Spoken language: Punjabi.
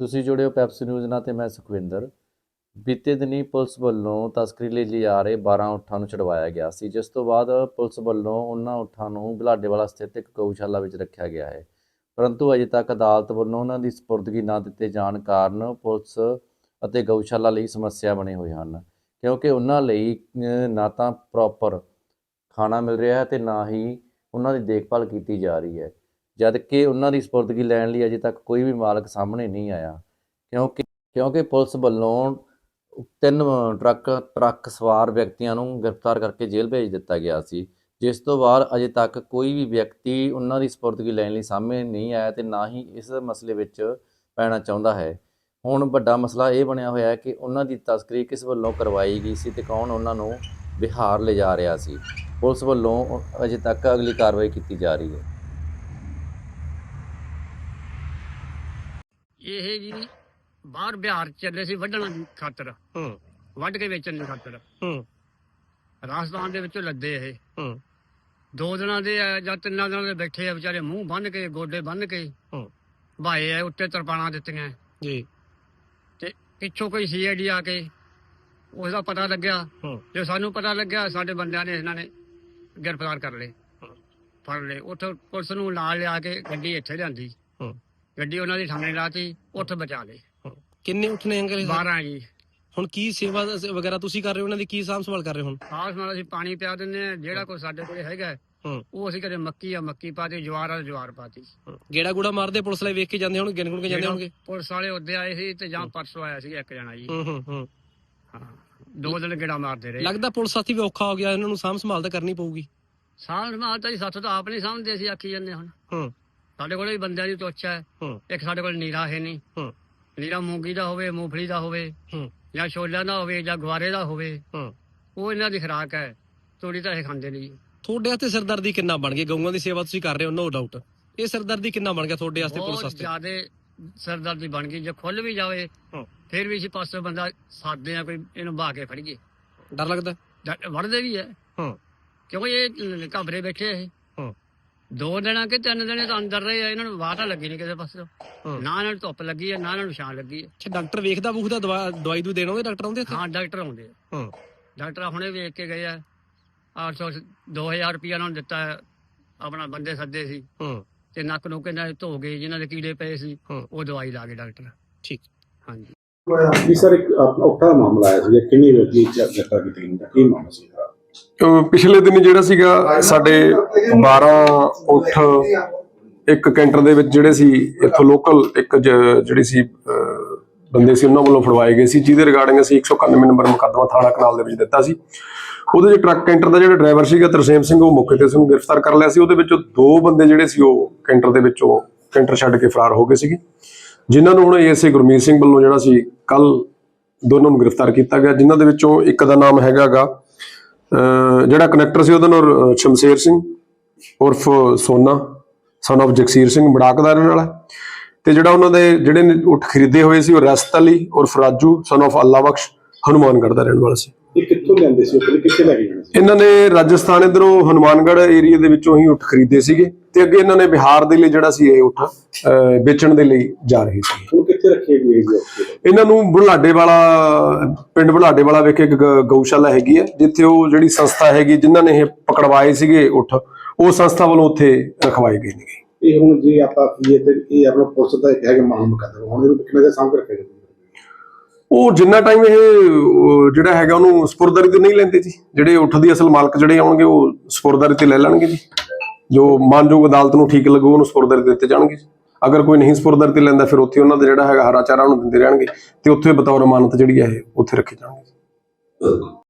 ਤੁਸੀਂ ਜੁੜੇ ਹੋ ਪੈਪਸੀ ਨਿਊਜ਼ ਨਾਲ ਤੇ ਮੈਂ ਸੁਖਵਿੰਦਰ। ਬੀਤੇ ਦਿਨੀ ਪੁਲਿਸ ਵੱਲੋਂ ਤਸਕਰੀ ਲਈ ਲਿਜਾ ਰਹੇ 12 ਊਠਾਂ ਨੂੰ ਛਡਵਾਇਆ ਗਿਆ ਸੀ, ਜਿਸ ਤੋਂ ਬਾਅਦ ਪੁਲਿਸ ਵੱਲੋਂ ਉਹਨਾਂ ਊਠਾਂ ਨੂੰ ਬੁਲਾਡੇਵਾਲਾ ਸਥਿਤ ਇੱਕ ਗਊਸ਼ਾਲਾ ਵਿੱਚ ਰੱਖਿਆ ਗਿਆ ਹੈ। ਪਰੰਤੂ ਅਜੇ ਤੱਕ ਅਦਾਲਤ ਵੱਲੋਂ ਉਹਨਾਂ ਦੀ ਸਪੁਰਦਗੀ ਨਾ ਦਿੱਤੇ ਜਾਣ ਕਾਰਨ ਪੁਲਿਸ ਅਤੇ ਗਊਸ਼ਾਲਾ ਲਈ ਸਮੱਸਿਆ ਬਣੇ ਹੋਏ ਹਨ, ਕਿਉਂਕਿ ਉਹਨਾਂ ਲਈ ਨਾ ਤਾਂ ਪ੍ਰੋਪਰ ਖਾਣਾ ਮਿਲ ਰਿਹਾ ਹੈ ਤੇ ਨਾ ਹੀ ਉਹਨਾਂ ਦੀ ਦੇਖਭਾਲ ਕੀਤੀ ਜਾ ਰਹੀ ਹੈ। ਜਦ ਕਿ ਉਹਨਾਂ ਦੀ ਸਪੁਰਦਗੀ ਲੈਣ ਲਈ ਅਜੇ ਤੱਕ ਕੋਈ ਵੀ ਮਾਲਕ ਸਾਹਮਣੇ ਨਹੀਂ ਆਇਆ। ਕਿਉਂਕਿ ਕਿਉਂਕਿ ਪੁਲਿਸ ਵੱਲੋਂ ਤਿੰਨ ਟਰੱਕ ਟਰੱਕ ਸਵਾਰ ਵਿਅਕਤੀਆਂ ਨੂੰ ਗ੍ਰਿਫਤਾਰ ਕਰਕੇ ਜੇਲ੍ਹ ਭੇਜ ਦਿੱਤਾ ਗਿਆ ਸੀ। ਜਿਸ ਤੋਂ ਬਾਅਦ ਅਜੇ ਤੱਕ ਕੋਈ ਵੀ ਵਿਅਕਤੀ ਉਹਨਾਂ ਦੀ ਸਪੁਰਦਗੀ ਲੈਣ ਲਈ ਸਾਹਮਣੇ ਨਹੀਂ ਆਇਆ ਤੇ ਨਾ ਹੀ ਇਸ ਮਸਲੇ ਵਿੱਚ ਪੈਣਾ ਚਾਹੁੰਦਾ ਹੈ। ਹੁਣ ਵੱਡਾ ਮਸਲਾ ਇਹ ਬਣਿਆ ਹੋਇਆ ਹੈ ਕਿ ਉਹਨਾਂ ਦੀ ਤਸਕਰੀ ਕਿਸ ਵੱਲੋਂ ਕਰਵਾਈ ਗਈ ਸੀ ਤੇ ਕੌਣ ਉਹਨਾਂ ਨੂੰ ਬਿਹਾਰ ਲਿਜਾ ਰਿਹਾ ਸੀ। ਪੁਲਿਸ ਵੱਲੋਂ ਅਜੇ ਤੱਕ ਅਗਲੀ ਕਾਰਵਾਈ ਕੀਤੀ ਜਾ ਰਹੀ ਹੈ। ਇਹ ਜੀ ਬਾਹਰ ਬਿਹਾਰ ਚੱਲੇ ਸੀ ਵੱਢਣ ਦੀ ਖਾਤਰ। ਹੂੰ। ਵੱਢ ਕੇ ਵੇਚਣ ਦੀ ਖਾਤਰ। ਹੂੰ। ਰਾਜਸਥਾਨ ਦੇ ਵਿੱਚੋਂ ਲੱਦੇ ਇਹ। ਹੂੰ। ਦੋ ਦਿਨਾਂ ਦੇ ਆ ਜਾਂ ਤਿੰਨਾਂ ਦਿਨਾਂ ਦੇ ਬੈਠੇ ਆ ਵਿਚਾਰੇ ਮੂੰਹ ਬੰਨ ਕੇ ਗੋਡੇ ਬੰਨ ਕੇ। ਹੂੰ। ਭਾਏ ਆ ਉੱਤੇ ਤਰਪਾਲਾਂ ਦਿੱਤੀਆਂ। ਜੀ। ਤੇ ਪਿੱਛੋਂ ਕੋਈ ਸੀਆਈਡੀ ਆ ਕੇ ਉਸ ਦਾ ਪਤਾ ਲੱਗਿਆ। ਜੇ ਸਾਨੂੰ ਪਤਾ ਲੱਗਿਆ ਸਾਡੇ ਬੰਦਿਆਂ ਨੇ ਇਹਨਾਂ ਨੇ ਗ੍ਰਿਫਤਾਰ ਕਰ ਲਏ। ਫੜ ਲਏ। ਉੱਥੇ ਪੁਲਿਸ ਨੂੰ ਨਾਲ ਲਿਆ ਕੇ ਗੱਡੀ ਇੱਥੇ ਲਿਆਂਦੀ। ਹੂੰ। ਗੱਡੀ ਉਹਨਾਂ ਦੀ ਥਾਣੇ ਲਾਤੀ ਉੱਥੇ ਬਚਾ ਹੂੰ। ਕਿੰਨੇ ਉੱਠਨੇ ਅੰਕਲ ਇਹ? 12 ਜੀ। ਹੁਣ ਕੀ ਸੇਵਾ ਵਗੈਰਾ ਤੁਸੀਂ ਕਰ ਰਹੇ ਹੋ? ਉਹਨਾਂ ਦੀ ਕੀ ਸਾਂਭ ਸੰਭਾਲ ਕਰ ਰਹੇ ਹੋ ਹੁਣ? ਖਾਸ ਨਾਲ ਅਸੀਂ ਪਾਣੀ ਪਿਆ ਦਿੰਦੇ ਆ ਜਿਹੜਾ ਕੋਈ ਸਾਡੇ ਕੋਲ ਹੈਗਾ ਹੂੰ ਉਹ ਅਸੀਂ ਕਦੇ ਮੱਕੀ ਆ ਮੱਕੀ ਪਾਤੀ ਜਵਾਰ ਆ ਜਵਾਰ ਪਾਤੀ। ਹੂੰ। ਗੇੜਾ ਗੂੜਾ ਮਾਰਦੇ ਪੁਲਿਸ ਵਾਲੇ ਵੇਖ ਕੇ ਜਾਂਦੇ ਹੋਣਗੇ ਗਿਣ ਗੁਣ ਕੇ ਜਾਂਦੇ ਹੋਣਗੇ? ਪੁਲਿਸ ਵਾਲੇ ਉੱਦੇ ਆਏ ਸੀ ਤੇ ਜਾਂ ਪਰਸੋਂ ਆਇਆ ਸੀ ਇੱਕ ਜਣਾ ਜੀ। ਹੂੰ ਹੂੰ ਹੂੰ। ਹਾਂ। ਦੋ ਦਿਨ ਗੇੜਾ ਮਾਰਦੇ ਰਹੇ। ਲੱਗਦਾ ਪੁਲਿਸ ਸਾਥੀ ਵੀ ਔਖਾ ਹੋ ਗਿਆ ਇਹਨਾਂ ਨੂੰ ਸਾਂਭ ਸੰਭਾਲ ਤਾਂ ਕਰਨੀ ਪਊਗੀ। ਸਾਲ ਮਾਲ ਤਾਂ ਜੀ ਸਾਥੋਂ ਤਾਂ ਆਪ ਨਹੀਂ ਸਮਝਦੇ ਅਸੀਂ ਆਖੀ ਜਾਂਦੇ ਹੁਣ। ਹੂੰ। ਸਾਡੇ ਕੋਲ ਵੀ ਬੰਦਿਆਂ ਦੀ ਤੋਛ ਹੈ। ਹੂੰ। ਇੱਕ ਸਾਡੇ ਕੋਲ ਨੀਰਾ ਹੈ ਨਹੀਂ। ਹੂੰ। ਨੀਰਾ ਮੂੰਗੀ ਦਾ ਹੋਵੇ ਮੂੰਗਫਲੀ ਦਾ ਹੋਵੇ ਹੂੰ। ਜਾਂ ਛੋਲਿਆਂ ਦਾ ਹੋਵੇ ਜਾਂ ਗਵਾਰੇ ਦਾ ਹੋਵੇ ਹੂੰ। ਉਹ ਇਹਨਾਂ ਦੀ ਖੁਰਾਕ ਹੈ। ਤੋੜੀ ਤਾਂ ਇਹ ਖਾਂਦੇ ਨਹੀਂ। ਤੁਹਾਡੇ ਵਾਸਤੇ ਸਿਰਦਰਦੀ ਕਿੰਨਾ ਬਣ ਗਈ? ਗਊਆਂ ਦੀ ਸੇਵਾ ਤੁਸੀਂ ਕਰ ਰਹੇ ਹੋ ਨੋ ਡਾਊਟ ਇਹ ਸਿਰਦਰਦੀ ਕਿੰਨਾ ਬਣ ਗਿਆ ਤੁਹਾਡੇ ਵਾਸਤੇ ਪੁਲਿਸ ਬਹੁਤ ਵਾਸਤੇ? ਜ਼ਿਆਦੇ ਸਰਦਰਦੀ ਬਣ ਗਈ। ਜੇ ਖੁੱਲ ਵੀ ਜਾਵੇ ਹੂੰ। ਫਿਰ ਵੀ ਅਸੀਂ ਪਾਸੇ ਬੰਦਾ ਸਾਦੇ ਆ ਕੋਈ ਇਹਨੂੰ ਬਹਾ ਕੇ ਫੜੀਏ। ਡਰ ਲੱਗਦਾ? ਵੜਦੇ ਵੀ ਹੈ। ਹੂੰ। ਕਿਉਂਕਿ ਇਹ ਘਬਰੇ ਬੈਠੇ ਆ ਇਹ। ਹੂੰ। ਦੋ ਦਿਨਾਂ ਕਿ ਤਿੰਨ ਦਿਨੇ ਤਾਂ ਅੰਦਰ ਰਹੇ ਆ ਇਹਨਾਂ ਨੂੰ ਵਾਟਾ ਲੱਗੀ ਨਹੀਂ ਕਿਸੇ ਪਾਸੇ। ਹੂੰ। ਨਾ ਇਹਨਾਂ ਨੂੰ ਧੁੱਪ ਲੱਗੀ ਹੈ ਨਾ ਇਹਨਾਂ ਨੂੰ ਛਾਂ ਲੱਗੀ ਹੈ ਅੱਛਾ ਡਾਕਟਰ ਵੇਖਦਾ ਬੂਖਦਾ ਦਵਾ ਦਵਾਈ ਦੂ ਦੇਣੋਗੇ ਡਾਕਟਰ ਆਉਂਦੇ ਇੱਥੇ? ਹਾਂ ਡਾਕਟਰ ਆਉਂਦੇ ਆ। ਹੂੰ। ਡਾਕਟਰ ਹੁਣੇ ਵੇਖ ਕੇ ਗਏ ਆ 800 2000 ਰੁਪਇਆ ਉਹਨਾਂ ਨੂੰ ਦਿੱਤਾ ਹੈ। ਆਪਣਾ ਬੰਦੇ ਸੱਦੇ ਸੀ। ਹੂੰ। ਤੇ ਨੱਕ ਨੂੰ ਕਹਿੰਦਾ ਧੋ ਗਏ ਜਿਨ੍ਹਾਂ ਦੇ ਕੀੜੇ ਪਏ ਸੀ ਹੂੰ। ਉਹ ਦਵਾਈ ਲਾ ਗਏ ਡਾਕਟਰ। ਠੀਕ। ਹਾਂਜੀ। ਜੀ ਸਰ ਇੱਕ ਆਪਣਾ ਔਖਾ ਮਾਮਲਾ ਆਇਆ ਸੀ ਕਿੰਨੀ ਵਿਅਕਤੀ ਜੱਟਾ ਕੀਤੀ ਗਈ? ਕੀ ਮਾਮਲਾ ਸੀ? ਪਿਛਲੇ ਦਿਨ ਜਿਹੜਾ ਸੀਗਾ ਸਾਡੇ 12 ਉੱਠ ਇੱਕ ਕੈਂਟਰ ਦੇ ਵਿੱਚ ਜਿਹੜੇ ਸੀ ਇੱਥੋਂ ਲੋਕਲ ਇੱਕ ਜਿਹੜੀ ਸੀ ਬੰਦੇ ਸੀ ਉਹਨਾਂ ਵੱਲੋਂ ਫੜਵਾਏ ਗਏ ਸੀ ਜਿਹਦੇ ਰਿਗਾਰਡਿੰਗ ਅਸੀਂ 191 ਨੰਬਰ ਮੁਕੱਦਮਾ ਥਾਣਾ ਕਨਾਲ ਦੇ ਵਿੱਚ ਦਿੱਤਾ ਸੀ। ਉਹਦੇ ਚ ਟਰੱਕ ਕੈਂਟਰ ਦਾ ਜਿਹੜਾ ਡਰਾਈਵਰ ਸੀਗਾ ਤਰਸੇਮ ਸਿੰਘ ਉਹ ਮੌਕੇ ਤੇ ਉਸ ਨੂੰ ਗ੍ਰਿਫਤਾਰ ਕਰ ਲਿਆ ਸੀ। ਉਹਦੇ ਵਿੱਚੋਂ ਦੋ ਬੰਦੇ ਜਿਹੜੇ ਸੀ ਉਹ ਕੈਂਟਰ ਦੇ ਵਿੱਚੋਂ ਕੈਂਟਰ ਛੱਡ ਕੇ ਫਰਾਰ ਹੋ ਗਏ ਸੀਗੇ। ਜਿਨ੍ਹਾਂ ਨੂੰ ਹੁਣ ਏਐਸਏ ਗੁਰਮੀਤ ਸਿੰਘ ਵੱਲੋਂ ਜਿਹੜਾ ਸੀ ਕੱਲ ਦੋਨਾਂ ਨੂੰ ਗ੍ਰਿਫਤਾਰ ਕੀਤਾ ਗਿਆ ਜਿਨ੍ਹਾਂ ਦੇ ਵਿੱਚੋਂ ਇੱਕ ਦਾ ਨਾਮ ਹੈਗਾਗਾ ਜਿਹੜਾ ਕਨੈਕਟਰ ਸੀ ਉਹਦਾ ਨਾਮ ਸ਼ਮਸ਼ੇਰ ਸਿੰਘ ਉਰਫ ਸੋਨਾ ਸਨ of ਜਗਸੀਰ ਸਿੰਘ ਮੜਾਕ ਦਾ ਰਹਿਣ ਵਾਲਾ ਹੈ। ਤੇ ਜਿਹੜਾ ਉਹਨਾਂ ਦੇ ਜਿਹੜੇ ਨੇ ਉੱਠ ਖਰੀਦੇ ਹੋਏ ਸੀ ਉਹ ਰਸਤ ਅਲੀ ਉਰਫ ਰਾਜੂ ਸਨ of ਅੱਲਾ ਬਖਸ਼ ਹਨੂਮਾਨਗੜ੍ਹ ਦਾ ਰਹਿਣ ਵਾਲਾ ਸੀ ਇਹ ਕਿੱਥੋਂ ਲੈਂਦੇ ਸੀ ਉਹ ਕਿੱਥੇ ਲੈ ਕੇ ਜਾਣਾ ਸੀ? ਇਹਨਾਂ ਨੇ ਰਾਜਸਥਾਨ ਇਧਰੋਂ ਹਨੂਮਾਨਗੜ੍ਹ ਏਰੀਆ ਦੇ ਵਿੱਚੋਂ ਹੀ ਉੱਠ ਖਰੀਦੇ ਸੀਗੇ ਤੇ ਅੱਗੇ ਇਹਨਾਂ ਨੇ ਬਿਹਾਰ ਦੇ ਲਈ ਜਿਹੜਾ ਸੀ ਇਹ ਉੱਠ ਵੇਚਣ ਦੇ ਲਈ ਜਾ ਰਹੇ ਸੀ। ਕਿੱਥੇ ਰੱਖੇ ਗਏ? ਇਹਨਾਂ ਨੂੰ ਬੁਢਲਾਡੇ ਵਾਲਾ ਪਿੰਡ ਬੁਢਲਾਡੇ ਵਾਲਾ ਵਿਖੇ ਇੱਕ ਗਊਸ਼ਾਲਾ ਹੈਗੀ ਹੈ ਜਿੱਥੇ ਉਹ ਜਿਹੜੀ ਸੰਸਥਾ ਹੈਗੀ ਜਿਨ੍ਹਾਂ ਨੇ ਇਹ ਪਕੜਵਾਏ ਸੀਗੇ ਉੱਠ ਉਹ ਸੰਸਥਾ ਵੱਲੋਂ ਉੱਥੇ ਰਖਵਾਏ ਗਏ ਨੇ। ਇਹ ਹੁਣ ਜੇ ਆਪਾਂ ਤੇ ਇਹ ਆਪਣਾ ਪੁਲਿਸ ਦਾ ਇੱਕ ਹੈਗਾ ਮਾਮਲਾ ਮੁਕੱਦਮਾ ਹੁਣ ਇਹਨੂੰ ਕਿੰਨੇ ਦੇ ਸਾਹਮਣੇ ਰੱਖਿਆ ਜਾਊਗਾ? ਉਹ ਜਿੰਨਾ ਟਾਈਮ ਇਹ ਜਿਹੜਾ ਹੈਗਾ ਉਹਨੂੰ ਸਪੁਰਦਾਰੀ ਤੇ ਨਹੀਂ ਲੈਂਦੇ ਜੀ। ਜਿਹੜੇ ਉੱਠ ਦੀ ਅਸਲ ਮਾਲਕ ਜਿਹੜੇ ਆਉਣਗੇ, ਉਹ ਸਪੁਰਦਾਰੀ ਤੇ ਲੈ ਲੈਣਗੇ ਜੀ। ਜੋ ਮਾਨਯੋਗ ਅਦਾਲਤ ਨੂੰ ਠੀਕ ਲੱਗੂ, ਉਹਨੂੰ ਸਪੁਰਦਾਰੀ ਤੇ ਦਿੱਤੇ ਜਾਣਗੇ ਅਗਰ ਕੋਈ ਨਹੀਂ ਸਪੁਰਦਾਰੀ ਤੇ ਲੈਂਦਾ, ਫਿਰ ਉੱਥੇ ਉਹਨਾਂ ਦਾ ਜਿਹੜਾ ਹੈਗਾ ਹਰਾ ਚਾਰਾ ਉਹਨੂੰ ਦਿੰਦੇ ਰਹਿਣਗੇ ਤੇ ਉੱਥੇ ਬਤੌਰ ਅਮਾਨਤ ਜਿਹੜੀ ਹੈ, ਇਹ ਉੱਥੇ ਰੱਖੇ ਜਾਣਗੇ